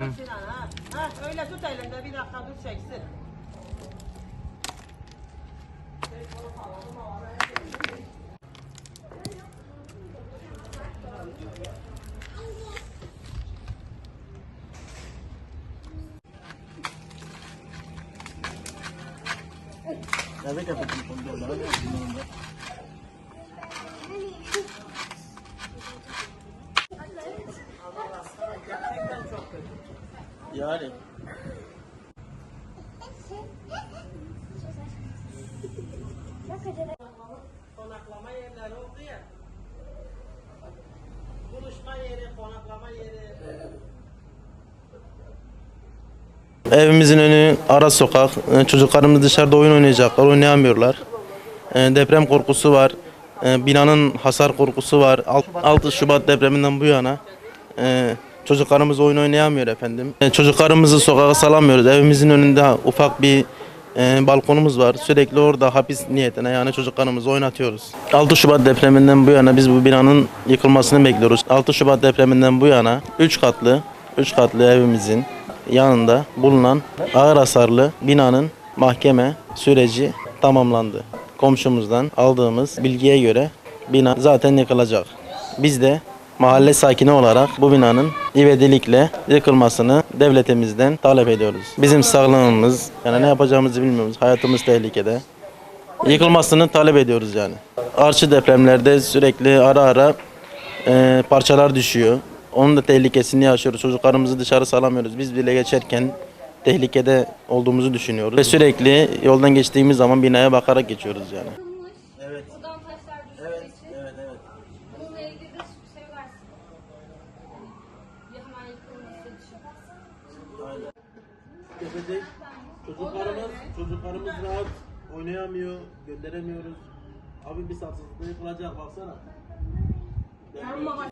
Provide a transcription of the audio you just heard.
Sinan ha. Ha öyle tut elinde bir dakika dur çeksin. Evet efendim. Yani. Konaklama yerleri oldu ya. Buluşma yeri, konaklama yeri. Evimizin önü ara sokak. Ee, Çocuklarımız dışarıda oyun oynayacaklar, oynayamıyorlar. Ee, Deprem korkusu var. Ee, Binanın hasar korkusu var. Alt- 6 Şubat depreminden bu yana e, çocuklarımız oyun oynayamıyor efendim. Ee, Çocuklarımızı sokağa salamıyoruz. Evimizin önünde ufak bir e, balkonumuz var. Sürekli orada hapis niyetine yani çocuklarımızı oynatıyoruz. 6 Şubat depreminden bu yana biz bu binanın yıkılmasını bekliyoruz. 6 Şubat depreminden bu yana 3 katlı 3 katlı evimizin yanında bulunan ağır hasarlı binanın mahkeme süreci tamamlandı. Komşumuzdan aldığımız bilgiye göre bina zaten yıkılacak. Biz de mahalle sakini olarak bu binanın ivedilikle yıkılmasını devletimizden talep ediyoruz. Bizim sağlığımız, yani ne yapacağımızı bilmiyoruz. Hayatımız tehlikede. Yıkılmasını talep ediyoruz yani. Arşi depremlerde sürekli ara ara e, parçalar düşüyor. Onun da tehlikesini yaşıyoruz. Çocuklarımızı dışarı salamıyoruz. Biz bile geçerken tehlikede olduğumuzu düşünüyoruz. Ve sürekli yoldan geçtiğimiz zaman binaya bakarak geçiyoruz yani. Tepede çocuklarımız, çocuklarımız rahat oynayamıyor, gönderemiyoruz. Abi bir satsızlığı yıkılacak baksana. Ama